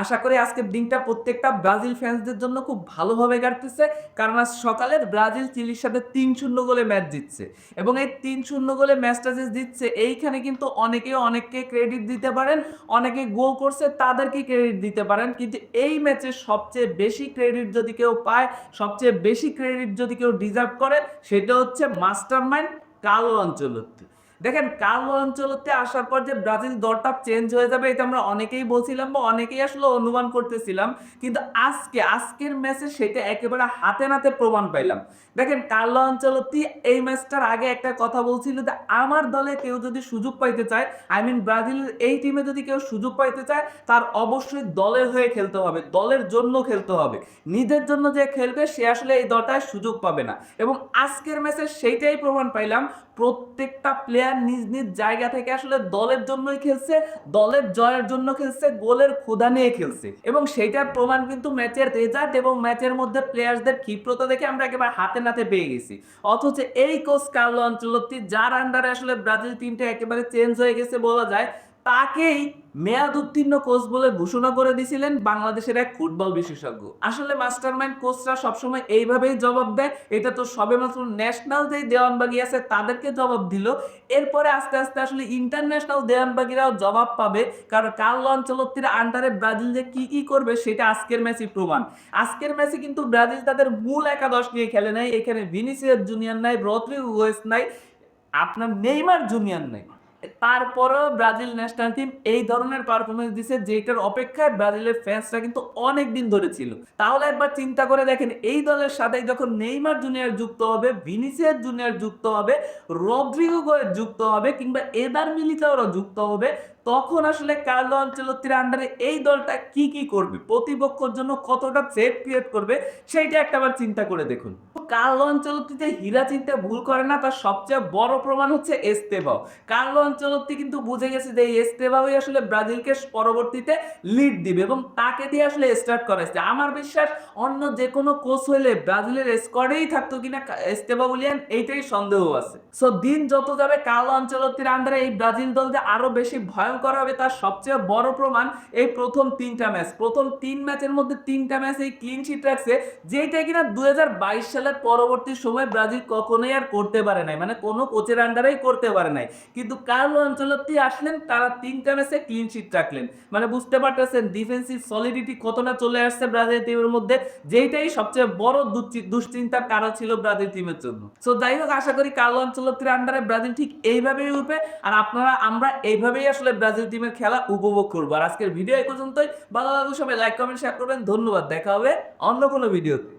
আশা করি আজকের দিনটা প্রত্যেকটা ব্রাজিল ফ্যান্সদের জন্য খুব ভালোভাবে কাটতেছে, কারণ আজ সকালের ব্রাজিল চিলির সাথে তিন শূন্য গোলে ম্যাচ জিতছে। এবং এই তিন শূন্য গোলে ম্যাচটা যে জিতছে, এইখানে কিন্তু অনেকে অনেককে ক্রেডিট দিতে পারেন, অনেকে গোল করছে, তাদেরকে ক্রেডিট দিতে পারেন। কিন্তু এই ম্যাচে সবচেয়ে বেশি ক্রেডিট যদি কেউ পায়, সবচেয়ে বেশি ক্রেডিট যদি কেউ ডিজার্ভ করে, সেটা হচ্ছে মাস্টার মাইন্ড কালো অঞ্চলত্তি দেখেন, কালো অঞ্চলতে আসার পর যে ব্রাজিল দলটা চেঞ্জ হয়ে যাবে, এটা আমরা অনেকেই বলছিলাম বা অনেকেই আসলে অনুমান করতেছিলাম। কিন্তু আজকে, আজকের ম্যাচে সেটা একেবারে হাতে নাতে প্রমাণ পাইলাম। দেখেন কার্লো অঞ্চলতি এই ম্যাচটার আগে একটা কথা বলছিল যে, আমার দলে কেউ যদি সুযোগ পাইতে চায় আই মিন ব্রাজিলের এই টিমে যদি কেউ সুযোগ পাইতে চায়, তার অবশ্যই দলের হয়ে খেলতে হবে, দলের জন্য খেলতে হবে। নিজের জন্য যে খেলবে, সে আসলে এই দলটায় সুযোগ পাবে না। এবং আজকের ম্যাচে সেইটাই প্রমাণ পাইলাম, প্রত্যেকটা প্লেয়ার নিজ নিজ জায়গা থেকে আসলে দলের জন্যই খেলছে, দলের জয়ের জন্য খেলছে, গোলের ক্ষুধা নিয়ে খেলছে। এবং সেইটার প্রমাণ কিন্তু ম্যাচের রেজাল্ট এবং ম্যাচের মধ্যে প্লেয়ারসদের ক্ষিপ্রতা দেখে আমরা একেবারে হাতে নাতে পেয়ে গেছি। অথচ এই কোচ কার্লো অঞ্চলটি যার আন্ডারে আসলে ব্রাজিল টিমটা একেবারে চেঞ্জ হয়ে গেছে বলা যায় তাকেই মেয়াদ উত্তীর্ণ কোচ বলে ঘোষণা করে দিয়েছিলেন বাংলাদেশের এক ফুটবল বিশেষজ্ঞ। আসলে মাস্টারমাইন্ড কোচরা সবসময় এইভাবেই জবাব দেয়, এটা তো সবে মাত্র ন্যাশনাল যে দেওয়ানবাগি আছে তাদেরকে জবাব দিল। এরপরে আস্তে আস্তে আসলে ইন্টারন্যাশনাল দেওয়ানবাগিরাও জবাব পাবে, কারণ কার্লো অঞ্চলত্তির আন্ডারে ব্রাজিল যে কি কি করবে সেটা আজকের ম্যাচই প্রমাণ। আজকের ম্যাচে কিন্তু ব্রাজিল তাদের মূল একাদশ নিয়ে খেলে নাই, এখানে ভিনিসিয়াস জুনিয়র নাই, রদ্রিগো গোয়েস নাই, আপনার নেইমার জুনিয়র নাই। তারপরেও ব্রাজিল ন্যাশনাল টিম এই ধরনের পারফরমেন্স দিছে, যেটার অপেক্ষায় ব্রাজিলের ফ্যান্সরা কিন্তু অনেক দিন ধরে ছিল। তাহলে একবার চিন্তা করে দেখেন, এই দলের সাথে যখন নেইমার জুনিয়র যুক্ত হবে, ভিনিসিয়াস জুনিয়র যুক্ত হবে রদ্রিগো যুক্ত হবে, কিংবা এদার মিলিতাওরা যুক্ত হবে তখন আসলে কার্লো অঞ্চলতির আন্ডারে এই দলটা কি কি করবে? প্রতিপক্ষর জন্য কতটা সেট ক্রিয়েট করবে? সেইটা একটাবার চিন্তা করে দেখুন। কার্লো অঞ্চলতি যে হীরা চিন্তা ভুল করে না, তার সবচেয়ে বড় প্রমাণ হচ্ছে এস্তেবাও কার্লো অঞ্চলতি কিন্তু বুঝে গেছে যে এই এস্তেবাওই আসলে ব্রাজিলকে পরবর্তীতে লিড দিবে এবং তাকে দিয়ে আসলে স্টার্ট করাইছে আমার বিশ্বাস, অন্য যে কোনো কোচ হইলে ব্রাজিলের স্কোয়াডেই থাকতো কিনা এস্তেবা উলিয়ান এইটাই সন্দেহ আছে। সো দিন যত যাবে, কার্লো অঞ্চলতির আন্ডারে এই ব্রাজিল দল যে আরও বেশি ভয়ঙ্কর হবে তার সবচেয়ে বড় প্রমাণ এই প্রথম তিনটা ম্যাচ। প্রথম তিন ম্যাচের মধ্যে তিনটা ম্যাচ এই ক্লিন শিট রাখছে যেটা কিনা দুই সালের পরবর্তী সময় ব্রাজিল কখনোই আর করতে পারে নাই। মানে কোনো কোচের আন্ডারেই করতে পারে নাই। কিন্তু কার্লো অঞ্চলতি আসলেন, তারা তিনটা ম্যাচে ক্লিন শিট রাখলেন। মানে বুঝতে পারতেছেন ডিফেন্সিভ সলিডিটি কতটা চলে আসছে ব্রাজিল টিমের মধ্যে, যেইটাই সবচেয়ে বড় দুশ্চি- দুশ্চিন্তার কারণ ছিল ব্রাজিল টিমের জন্য। সো যাই হোক, আশা করি কার্লো অঞ্চলতির আন্ডারে ব্রাজিল ঠিক এইভাবেই উঠবে। আর আপনারা, আমরা এইভাবেই আসলে ব্রাজিল টিমের খেলা উপভোগ করব। আর আজকের ভিডিও এই পর্যন্তই। ভালো লাগলে সবাই লাইক কমেন্ট শেয়ার করবেন। ধন্যবাদ। দেখা হবে অন্য কোনো ভিডিওতে